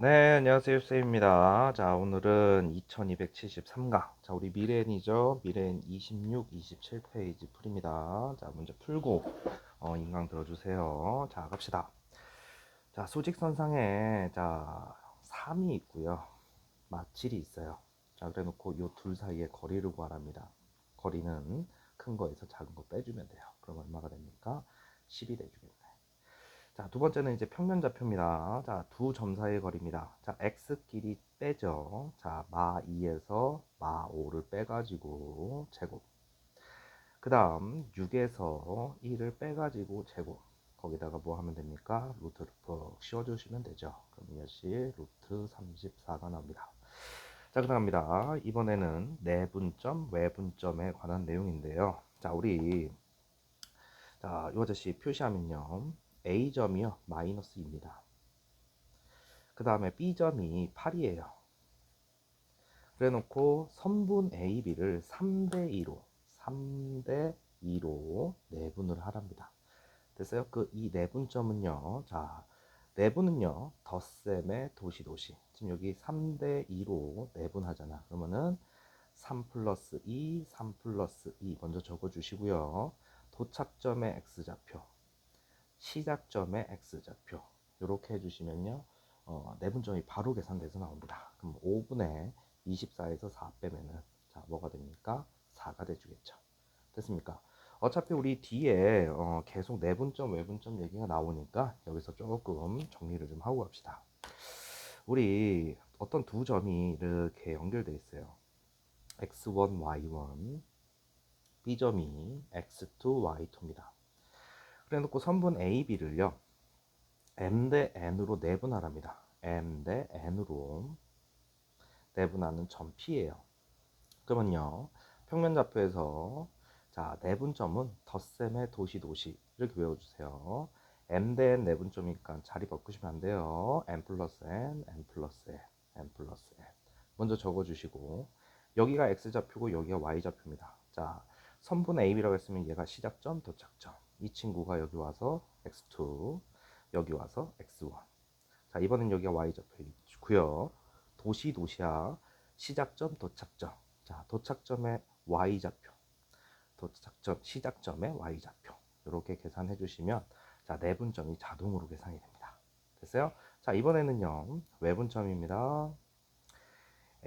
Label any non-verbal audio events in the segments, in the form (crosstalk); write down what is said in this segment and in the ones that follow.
네, 안녕하세요. 쌤입니다. 자, 오늘은 2273강. 자, 우리 미래인이죠. 미래인 26, 27페이지 풀입니다. 자, 문제 풀고, 어, 인강 들어주세요. 자, 갑시다. 자, 수직선상에, 자, 3이 있고요. 마칠이 있어요. 자, 그래 놓고 요 둘 사이의 거리를 구하랍니다. 거리는 큰 거에서 작은 거 빼주면 돼요. 그럼 얼마가 됩니까? 10이 돼주겠네. 자, 두 번째는 이제 평면 좌표입니다. 자, 두 점 사이의 거리입니다. 자, x끼리 빼죠. 자, 마 2에서 마 5를 빼가지고 제곱. 그 다음 6에서 1을 빼가지고 제곱. 거기다가 뭐 하면 됩니까? 루트를 푹 씌워주시면 되죠. 그럼 이것이 루트 34가 나옵니다. 자, 그 다음입니다. 이번에는 내분점, 외분점에 관한 내용인데요. 자, 우리 자, 이 아저씨 표시하면요. A점이요. 마이너스 2입니다. 그 다음에 B점이 8이에요. 그래 놓고 선분 AB를 3대 2로 3대 2로 내분을 하랍니다. 됐어요? 그 이 내분점은요. 자, 내분은요. 덧셈의 도시 도시. 지금 여기 3대 2로 내분하잖아. 그러면은 3 플러스 2, 3 플러스 2 먼저 적어 주시고요. 도착점의 x좌표, 시작점의 x좌표 이렇게 해주시면요. 어, 내분점이 바로 계산돼서 나옵니다. 그럼 5분의 24에서 4 빼면은 자 뭐가 됩니까? 4가 돼주겠죠. 됐습니까? 어차피 우리 뒤에 어, 계속 내분점, 외분점 얘기가 나오니까 여기서 조금 정리를 좀 하고 갑시다. 우리 어떤 두 점이 이렇게 연결돼 있어요. x1, y1, b점이 x2, y2입니다. 그래 놓고 선분 AB를요. m 대 n으로 내분하랍니다. m 대 n으로 내분하는 점 P예요. 그러면요. 평면 좌표에서 자, 내분점은 덧셈의 도시 도시 이렇게 외워 주세요. m 대 n 내분점이니까 자리 바꾸시면 안 돼요. n 플러스 n, n 플러스 n, n 플러스 n. 먼저 적어 주시고 여기가 x 좌표고 여기가 y 좌표입니다. 자, 선분 AB라고 했으면 얘가 시작점, 도착점. 이 친구가 여기 와서 x2, 여기 와서 x1. 자, 이번엔 여기가 y좌표이고요. 도시 도시야 시작점, 도착점. 자, 도착점의 y좌표. 도착점, 시작점의 y좌표. 이렇게 계산해 주시면 자, 내분점이 자동으로 계산이 됩니다. 됐어요? 자, 이번에는요. 외분점입니다.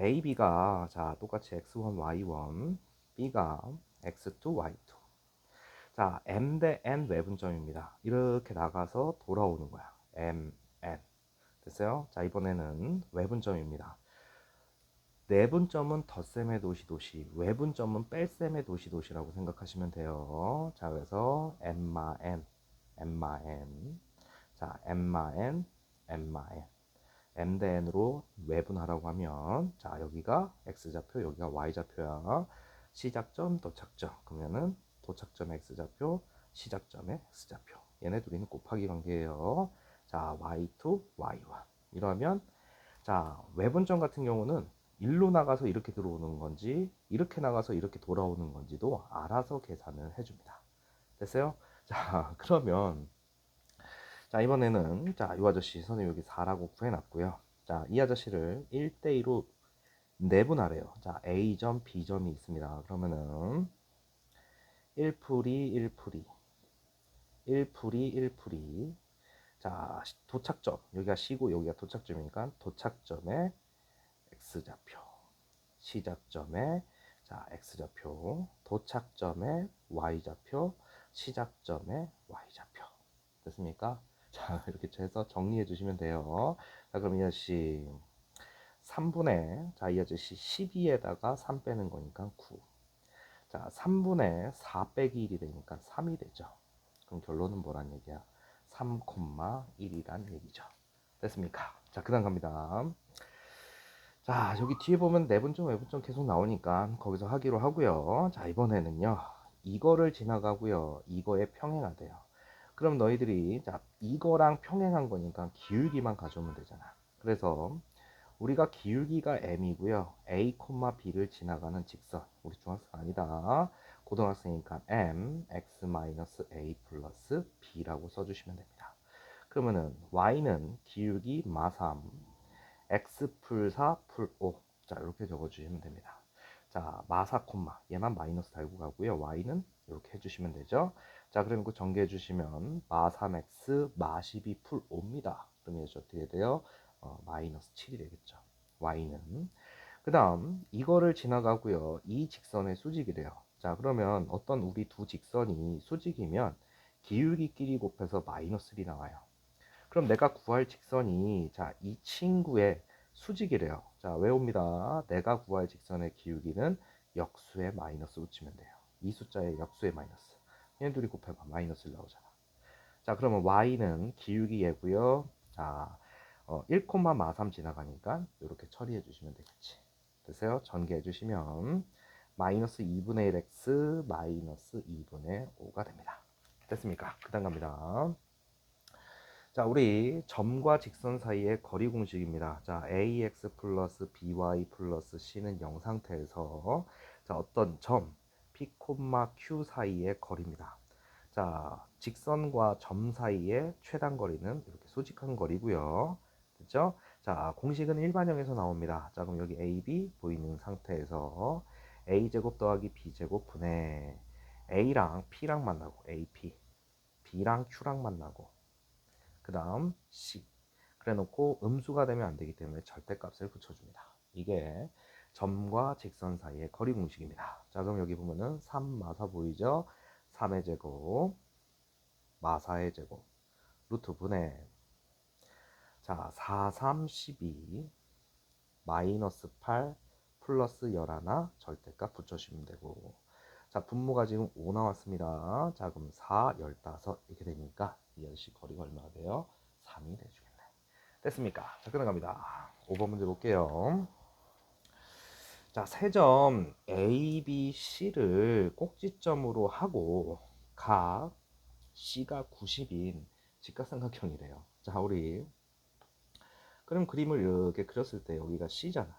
AB가 자, 똑같이 x1, y1, B가 x2, y2. 자, m 대 n 외분점입니다. 이렇게 나가서 돌아오는 거야. m, n. 됐어요? 자, 이번에는 외분점입니다. 내분점은 덧셈의 도시 도시, 외분점은 뺄셈의 도시 도시라고 생각하시면 돼요. 자, 그래서 m마 n, m마 n. 자, m마 n, m마 n. m 대 n으로 외분하라고 하면 자, 여기가 x좌표, 여기가 y좌표야. 시작점, 도착점. 그러면은 도착점의 x좌표, 시작점의 x좌표. 얘네 둘이는 곱하기 관계예요. 자, y2, y1. 이러면 자, 외분점 같은 경우는 일로 나가서 이렇게 들어오는 건지 이렇게 나가서 이렇게 돌아오는 건지도 알아서 계산을 해줍니다. 됐어요? 자, (laughs) 그러면 자, 이번에는 자, 이 아저씨 선생님 여기 4라고 구해놨고요. 자, 이 아저씨를 1대2로 내분하래요. 자, A점, B점이 있습니다. 그러면은 1풀이 1풀이. 1풀이 1풀이. 자 도착점. 여기가 C고 여기가 도착점이니까 도착점의 X좌표. 시작점의 자 X좌표. 도착점의 Y좌표. 시작점의 Y좌표. 됐습니까? 자 (laughs) 이렇게 해서 정리해 주시면 돼요. 자 그럼 이 아저씨. 3분의 자이 아저씨 12에다가 3 빼는 거니까 9 자, 3분의 4 빼기 1이 되니까 3이 되죠. 그럼 결론은 뭐란 얘기야? 3,1이란 얘기죠. 됐습니까? 자, 그 다음 갑니다. 자, 여기 뒤에 보면 내분점, 외분점 계속 나오니까 거기서 하기로 하고요. 자, 이번에는요. 이거를 지나가고요. 이거에 평행하대요. 그럼 너희들이 자, 이거랑 평행한 거니까 기울기만 가져오면 되잖아. 그래서 우리가 기울기가 m이고요. a, b를 지나가는 직선. 우리 중학생 아니다. 고등학생이니까 m, x-a 플러스 b라고 써주시면 됩니다. 그러면은 y는 기울기 마3, x 풀 4 풀 5. 자, 이렇게 적어주시면 됩니다. 자, 마사 콤마 얘만 마이너스 달고 가고요. y는 이렇게 해주시면 되죠. 자, 그럼 그 전개해 주시면 마 3x 마12 풀 5입니다. 그러면 이제 어떻게 돼요? 어, 마이너스 7이 되겠죠. y는 그 다음 이거를 지나가고요. 이 직선의 수직이래요. 자, 그러면 어떤 우리 두 직선이 수직이면 기울기끼리 곱해서 마이너스 1이 나와요. 그럼 내가 구할 직선이 자, 이 친구의 수직이래요. 자, 외웁니다. 내가 구할 직선의 기울기는 역수의 마이너스 붙이면 돼요. 이 숫자의 역수의 마이너스. 얘네 둘이 곱해봐. 마이너스 1 나오잖아. 자, 그러면 y는 기울기 얘고요. 자, 어, 1,마삼 지나가니까 이렇게 처리해 주시면 되겠지. 됐어요? 전개해 주시면 마이너스 2분의 1x 마이너스 2분의 5가 됩니다. 됐습니까? 그 다음 갑니다. 자, 우리 점과 직선 사이의 거리 공식입니다. 자, ax 플러스 by 플러스 c는 0 상태에서 자, 어떤 점 p, q 사이의 거리입니다. 자, 직선과 점 사이의 최단 거리는 이렇게 소직한 거리고요. 됐죠? 자, 공식은 일반형에서 나옵니다. 자, 그럼 여기 AB 보이는 상태에서 a제곱 더하기 b제곱 분의 a랑 p랑 만나고 AP, b랑 q랑 만나고 그 다음 C. 그래 놓고 음수가 되면 안 되기 때문에 절대값을 붙여줍니다. 이게 점과 직선 사이의 거리 공식입니다. 자, 그럼 여기 보면은 3 마사 보이죠? 3의 제곱, 마사의 제곱, 루트 분의 자, 4, 3, 12 마이너스 8 플러스 11 절대값 붙여주시면 되고 자, 분모가 지금 5 나왔습니다. 자, 그럼 4, 15 이렇게 되니까 이 아저씨 거리가 얼마가 돼요? 3이 돼주겠네. 됐습니까? 자, 끝나갑니다. 5번 문제 볼게요. 자, 세 점 A, B, C를 꼭지점으로 하고 각 C가 90인 직각삼각형이래요. 자, 우리 그럼 그림을 이렇게 그렸을 때 여기가 C잖아.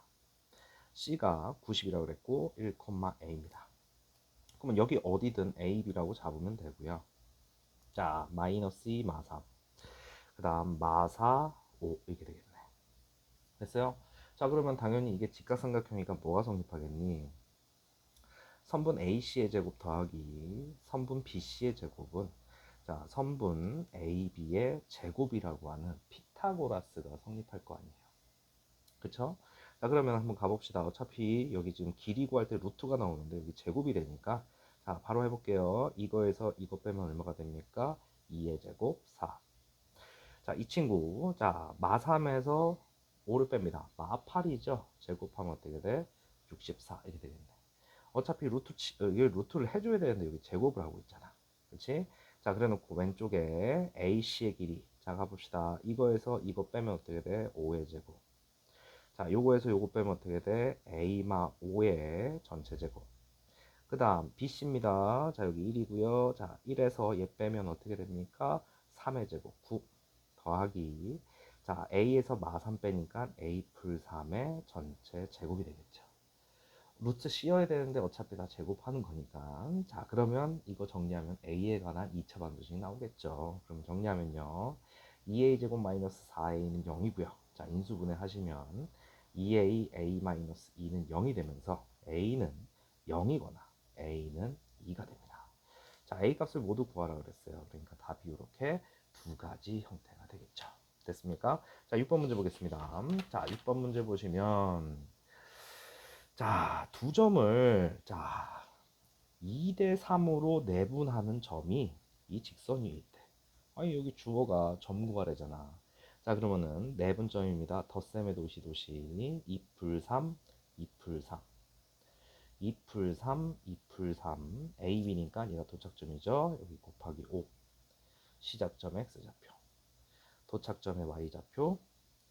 C가 90이라고 그랬고 1,A입니다. 그러면 여기 어디든 A, B라고 잡으면 되고요. 자, 마이너스 2 마사. 그 다음 마사 5 이렇게 되겠네. 됐어요? 자, 그러면 당연히 이게 직각삼각형이니까 뭐가 성립하겠니? 선분 AC의 제곱 더하기 선분 BC의 제곱은 자, 선분 AB의 제곱이라고 하는 피타고라스가 성립할 거 아니에요. 그쵸? 자, 그러면 한번 가봅시다. 어차피 여기 지금 길이 구할 때 루트가 나오는데 여기 제곱이 되니까 자, 바로 해볼게요. 이거에서 이거 빼면 얼마가 됩니까? 2의 제곱 4. 자, 이 친구. 자, 마3에서 5를 뺍니다. 마8이죠? 제곱하면 어떻게 돼? 64. 이렇게 되겠네. 어차피 루트, 치, 어, 여기 루트를 해줘야 되는데 여기 제곱을 하고 있잖아. 그렇지? 자, 그래 놓고 왼쪽에 AC의 길이. 자, 가봅시다. 이거에서 이거 빼면 어떻게 돼? 5의 제곱. 자, 요거에서 요거 빼면 어떻게 돼? A마 5의 전체 제곱. 그 다음 BC입니다. 자 여기 1이고요. 자 1에서 얘 빼면 어떻게 됩니까? 3의 제곱 9 더하기 자 A에서 마3 빼니까 A 풀 3의 전체 제곱이 되겠죠. 루트 씌어야 되는데 어차피 다 제곱하는 거니까 자 그러면 이거 정리하면 A에 관한 2차 방정식이 나오겠죠. 그럼 정리하면요. 2A 제곱 마이너스 4A는 0이고요. 자 인수분해 하시면 2A A 마이너스 2는 0이 되면서 A는 0이거나 a는 2가 됩니다. 자, a 값을 모두 구하라 그랬어요. 그러니까 답이 이렇게 두 가지 형태가 되겠죠. 됐습니까? 자, 6번 문제 보겠습니다. 자, 6번 문제 보시면 자, 두 점을 자, 2대 3으로 내분하는 점이 이 직선 위에 있대. 아니, 여기 주어가 점 구하래잖아. 자, 그러면은 내분점입니다. 덧셈의 도시 도시 2풀 3, 2풀 3. 2풀 3, 2풀 3 A, B니까 얘가 도착점이죠. 여기 곱하기 5 시작점의 X좌표 도착점의 Y좌표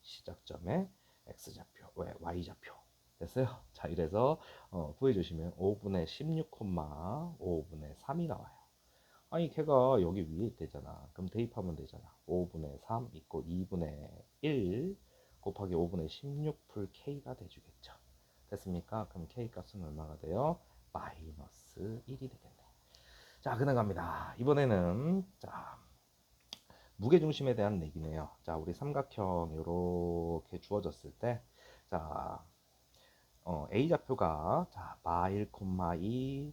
시작점의 X좌표 왜 Y좌표 됐어요? 자 이래서 어, 구해주시면 5분의 16, 5분의 3이 나와요. 아니 걔가 여기 위에 있대잖아. 그럼 대입하면 되잖아. 5분의 3 있고 2분의 1 곱하기 5분의 16풀 K가 돼주겠죠. 됐습니까? 그럼 K 값은 얼마가 돼요? 마이너스 1이 되겠네. 자, 그냥 갑니다. 이번에는 자 무게중심에 대한 얘기네요. 자, 우리 삼각형 이렇게 주어졌을 때, 자, 어, A 좌표가 자, 마 1,2,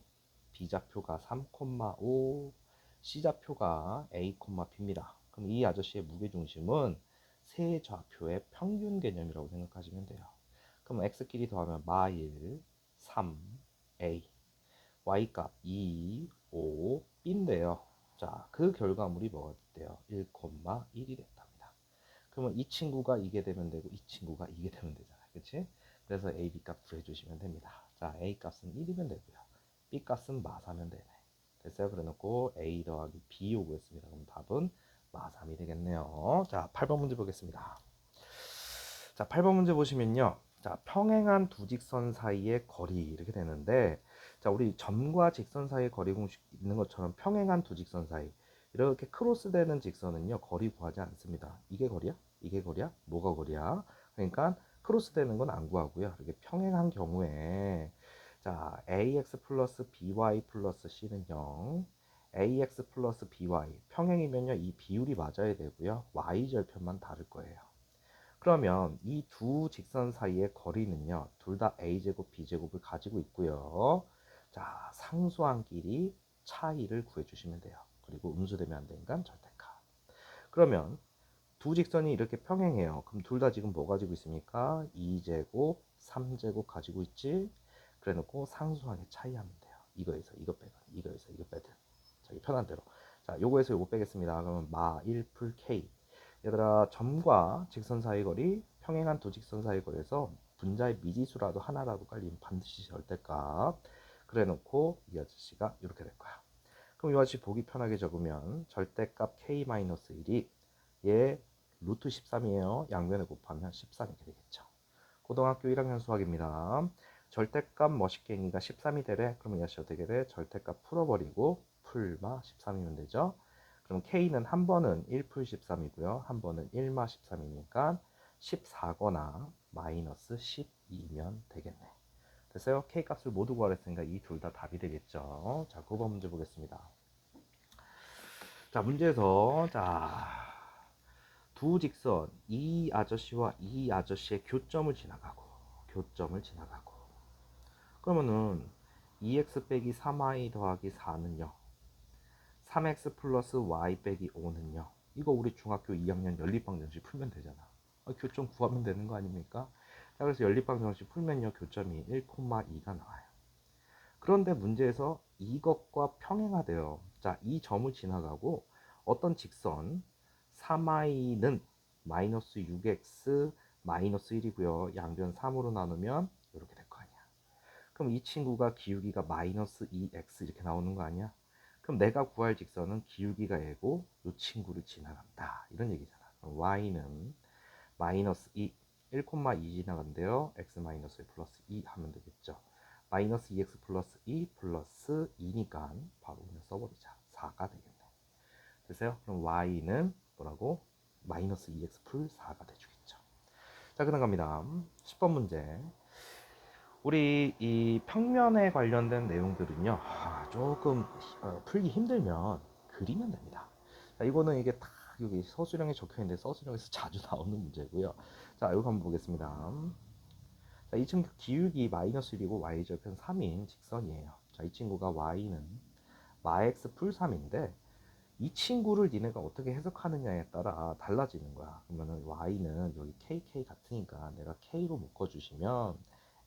B 좌표가 3,5, C 좌표가 A, B입니다. 그럼 이 아저씨의 무게 중심은 세 좌표의 평균 개념이라고 생각하시면 돼요. 그럼 x끼리 더하면 마 1, 3, A, y 값 2, 5, b인데요. 자, 그 결과물이 뭐가 됐대요? 1,1이 됐답니다. 그러면 이 친구가 이게 되면 되고 이 친구가 이게 되면 되잖아요. 그치? 그래서 a, b 값 구해주시면 됩니다. 자, a 값은 1이면 되고요. b 값은 마 3면 되네. 됐어요? 그래 놓고 a 더하기 b 요구했습니다. 그럼 답은 마 3이 되겠네요. 자, 8번 문제 보겠습니다. 자, 8번 문제 보시면요. 자, 평행한 두 직선 사이의 거리 이렇게 되는데 자, 우리 점과 직선 사이의 거리 공식 있는 것처럼 평행한 두 직선 사이 이렇게 크로스되는 직선은요 거리 구하지 않습니다. 이게 거리야? 이게 거리야? 뭐가 거리야? 그러니까 크로스되는 건 안 구하고요. 이렇게 평행한 경우에 자 ax 플러스 by 플러스 c는 0 ax 플러스 by 평행이면요 이 비율이 맞아야 되고요 y 절편만 다를 거예요. 그러면 이 두 직선 사이의 거리는요 둘 다 a제곱 b제곱을 가지고 있고요. 자, 상수한 끼리 차이를 구해 주시면 돼요. 그리고 음수되면 안 되니까 절대값. 그러면 두 직선이 이렇게 평행해요. 그럼 둘 다 지금 뭐 가지고 있습니까? 2제곱, 3제곱 가지고 있지? 그래 놓고 상수하게 차이하면 돼요. 이거에서 이거 빼고, 이거에서 이거 빼든. 자기 편한 대로. 자, 요거에서 요거 빼겠습니다. 그러면 마 1풀 K. 얘들아, 점과 직선 사이 거리, 평행한 두 직선 사이 거리에서 분자의 미지수라도 하나라도 깔리면 반드시 절대값. 그래 놓고 이 아저씨가 이렇게 될 거야. 그럼 이 아저씨 보기 편하게 적으면 절대값 k-1이 얘 루트 13이에요. 양면에 곱하면 13 이렇게 되겠죠. 고등학교 1학년 수학입니다. 절대값 멋있게행이가 13이 되래. 이 아저씨 어떻게 돼? 절대값 풀어버리고 풀마 13이면 되죠. 그럼 k는 한 번은 1풀 13이고요. 한 번은 1마 13이니까 14거나 마이너스 12면 되겠네. 됐어요? k 값을 모두 구하랬으니까 이 둘 다 답이 되겠죠. 자, 9번 문제 보겠습니다. 자, 문제에서 자, 두 직선 이 아저씨와 이 아저씨의 교점을 지나가고 교점을 지나가고 그러면은 2x 빼기 3y 더하기 4는요. 3x 플러스 y 빼기 5는요. 이거 우리 중학교 2학년 연립방정식 풀면 되잖아. 아, 교점 구하면 되는 거 아닙니까? 자, 그래서 연립방정식 풀면요, 교점이 1,2가 나와요. 그런데 문제에서 이것과 평행하대요. 자, 이 점을 지나가고 어떤 직선 3i는 마이너스 6x 마이너스 1이고요. 양변 3으로 나누면. 그럼 이 친구가 기울기가 마이너스 2x 이렇게 나오는 거 아니야? 그럼 내가 구할 직선은 기울기가 얘고 이 친구를 지나간다. 이런 얘기잖아. 그럼 y는 마이너스 2 1,2 지나간대요. x 마이너스 1 플러스 2 하면 되겠죠. 마이너스 2x 플러스 2 플러스 2니까 바로 그냥 써버리자. 4가 되겠네. 됐어요? 그럼 y는 뭐라고? 마이너스 2x 풀 4가 돼주겠죠. 자, 그 다음 갑니다. 10번 문제. 우리 이 평면에 관련된 내용들은요, 아, 조금 어, 풀기 힘들면 그리면 됩니다. 자, 이거는 이게 다 여기 서술형에 적혀 있는데 서술형에서 (laughs) 자주 나오는 문제고요. 자, 이거 한번 보겠습니다. 자, 이 친구 기울기 마이너스 1이고 y절편 3인 직선이에요. 자, 이 친구가 y는 마x 풀 3인데 이 친구를 니네가 어떻게 해석하느냐에 따라 달라지는 거야. 그러면은 y는 여기 kk 같으니까 내가 k로 묶어주시면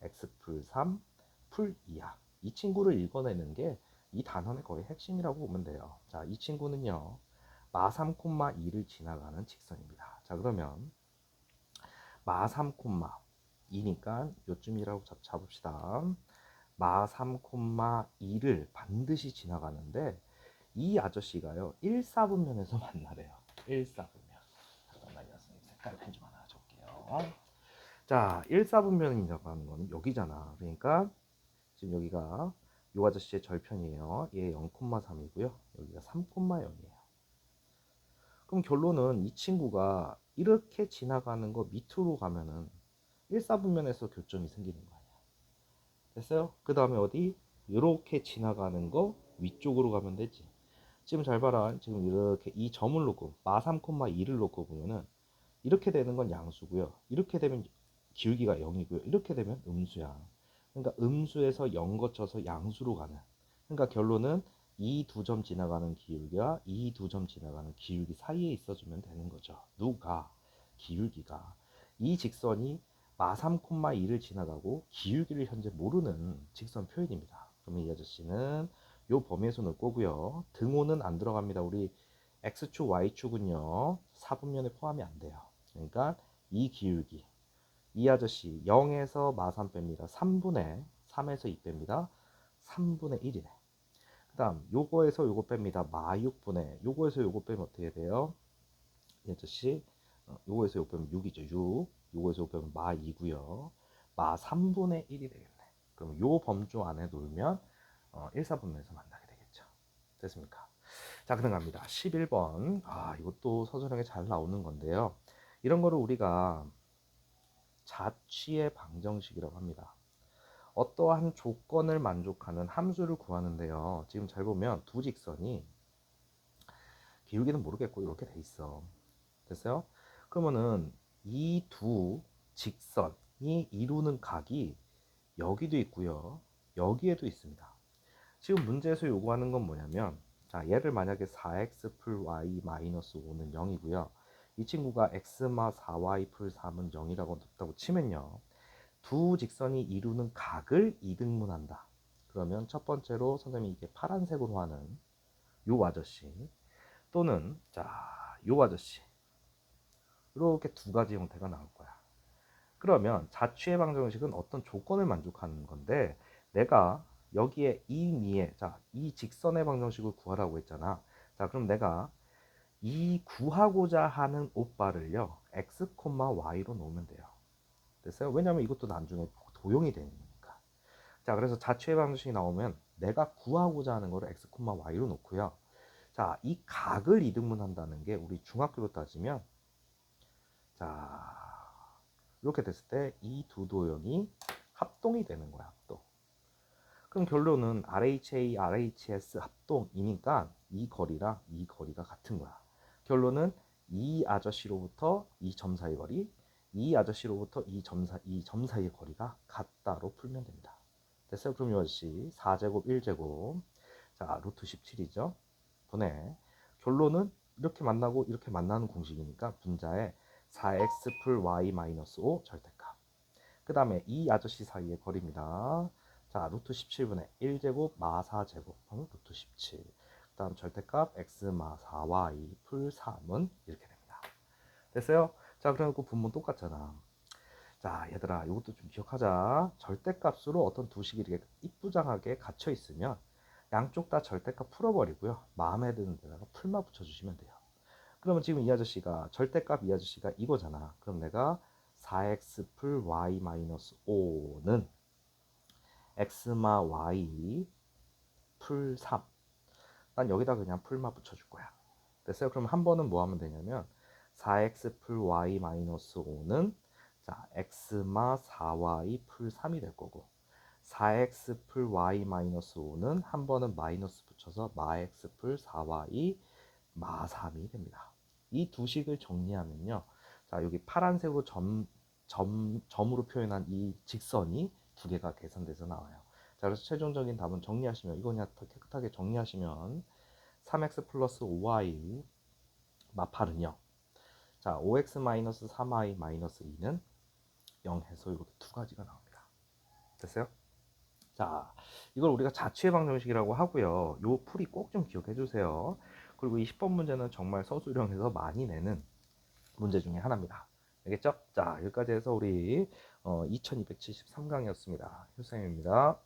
x 풀 3, 풀 2야. 이 친구를 읽어내는 게 이 단원의 거의 핵심이라고 보면 돼요. 자, 이 친구는요. 마 3,2를 지나가는 직선입니다. 자, 그러면 마 3,2니까 요쯤이라고 잡읍시다. 마 3,2를 반드시 지나가는데 이 아저씨가요 1사분면에서 (laughs) 만나래요 1사분면 잠깐만요 선생님 색깔 펜좀 하나 줄게요 자 1사분면이라고 하는 거는 여기잖아 그러니까 지금 여기가 이 아저씨의 절편이에요 얘 0,3이고요 여기가 3,0이에요 그럼 결론은 이 친구가 이렇게 지나가는 거 밑으로 가면은 1사분면에서 교점이 생기는 거 아니야 됐어요? 그 다음에 어디? 이렇게 지나가는 거 위쪽으로 가면 되지 지금 잘 봐라. 지금 이렇게 이 점을 놓고 마 3,2를 놓고 보면은 이렇게 되는 건 양수고요. 이렇게 되면 기울기가 0이고요. 이렇게 되면 음수야. 그러니까 음수에서 0 거쳐서 양수로 가는. 그러니까 결론은 이 두 점 지나가는 기울기와 이 두 점 지나가는 기울기 사이에 있어주면 되는 거죠. 누가? 기울기가. 이 직선이 마 3,2를 지나가고 기울기를 현재 모르는 직선 표현입니다. 그러면 이 아저씨는 요 범위에서 넣을 거고요. 등호는 안 들어갑니다. 우리 x축, y축은요. 4분면에 포함이 안 돼요. 그러니까 이 기울기. 이 아저씨 0에서 마3 뺍니다. 3분의 3에서 2 뺍니다. 3분의 1이네. 그 다음 요거에서 요거 뺍니다. 마 6분의 요거에서 요거 빼면 어떻게 돼요? 이 아저씨 어, 요거에서 요거 빼면 6이죠. 6. 요거에서 요거 빼면 마 2고요. 마 3분의 1이 되겠네. 그럼 요 범주 안에 놓으면 어, 1, 4분면에서 만나게 되겠죠. 됐습니까? 자, 그럼 갑니다. 11번. 아, 이것도 서술형에 잘 나오는 건데요. 이런 거를 우리가 자취의 방정식이라고 합니다. 어떠한 조건을 만족하는 함수를 구하는데요. 지금 잘 보면 두 직선이 기울기는 모르겠고 이렇게 돼 있어. 됐어요? 그러면은 이 두 직선이 이루는 각이 여기도 있고요. 여기에도 있습니다. 지금 문제에서 요구하는 건 뭐냐면 자 얘를 만약에 4x 풀 y 마이너스 5는 0이고요. 이 친구가 x마 4y 풀 3은 0이라고 뒀다고 치면요. 두 직선이 이루는 각을 이등분한다. 그러면 첫 번째로 선생님이 이게 파란색으로 하는 요 아저씨 또는 자요 아저씨 이렇게 두 가지 형태가 나올 거야. 그러면 자취의 방정식은 어떤 조건을 만족하는 건데 내가 여기에 이 미에 자이 직선의 방정식을 구하라고 했잖아. 자 그럼 내가 이 구하고자 하는 오빠를요 x, y로 놓으면 돼요. 됐어요? 왜냐면 이것도 나중에 도용이 되니까. 자 그래서 자취의 방정식이 나오면 내가 구하고자 하는 거를 x, y로 놓고요. 자 이 각을 이등분한다는 게 우리 중학교로 따지면 자 이렇게 됐을 때 이 두 도형이 합동이 되는 거야 합동. 그럼 결론은 RHA, RHS 합동이니까 이 거리랑 이 거리가 같은 거야. 결론은 이 아저씨로부터 이 점 사이 거리, 이 아저씨로부터 이 점 사, 이점 사이의 거리가 같다로 풀면 됩니다. 됐어요? 그럼 이 아저씨 4제곱 1제곱 자 루트 17이죠. 분해 결론은 이렇게 만나고 이렇게 만나는 공식이니까 분자에 4x 풀 y 마이너스 5 절대값 그 다음에 이 아저씨 사이의 거리입니다. 자 루트 17분의 1제곱 마 4제곱 루트 17 그 다음 절대값 x 마 4y 풀 3은 이렇게 됩니다. 됐어요? 자 그래갖고 분모 똑같잖아. 자 얘들아 이것도 좀 기억하자. 절대값으로 어떤 두 식이 이렇게 이쁘장하게 갇혀 있으면 양쪽 다 절대값 풀어버리고요. 마음에 드는 데다가 풀마 붙여주시면 돼요. 그러면 지금 이 아저씨가 절대값 이 아저씨가 이거잖아. 그럼 내가 4x 풀 y 마이너스 5는 x마 y 풀 3. 난 여기다 그냥 풀마 붙여줄 거야. 됐어요? 그럼 한 번은 뭐 하면 되냐면 4x 풀 y 마이너스 5는 자 x마 4y 풀 3이 될 거고 4x 풀 y 마이너스 5는 한 번은 마이너스 붙여서 마 x 풀 4y 마 3이 됩니다. 이 두 식을 정리하면요. 자 여기 파란색으로 점, 점, 점으로 표현한 이 직선이 두 개가 계산돼서 나와요. 자, 그래서 최종적인 답은 정리하시면 이거 그냥 깨끗하게 정리하시면 3x 플러스 5y 마팔은요. 자, 5x 마이너스 3y 마이너스 2는 0 해서 이렇게 두 가지가 나옵니다. 됐어요? 자, 이걸 우리가 자취의 방정식이라고 하고요. 요 풀이 꼭 좀 기억해 주세요. 그리고 이 10번 문제는 정말 서술형에서 많이 내는 문제 중에 하나입니다. 알겠죠? 자, 여기까지 해서 우리 어, 2273강이었습니다. 효쌤입니다.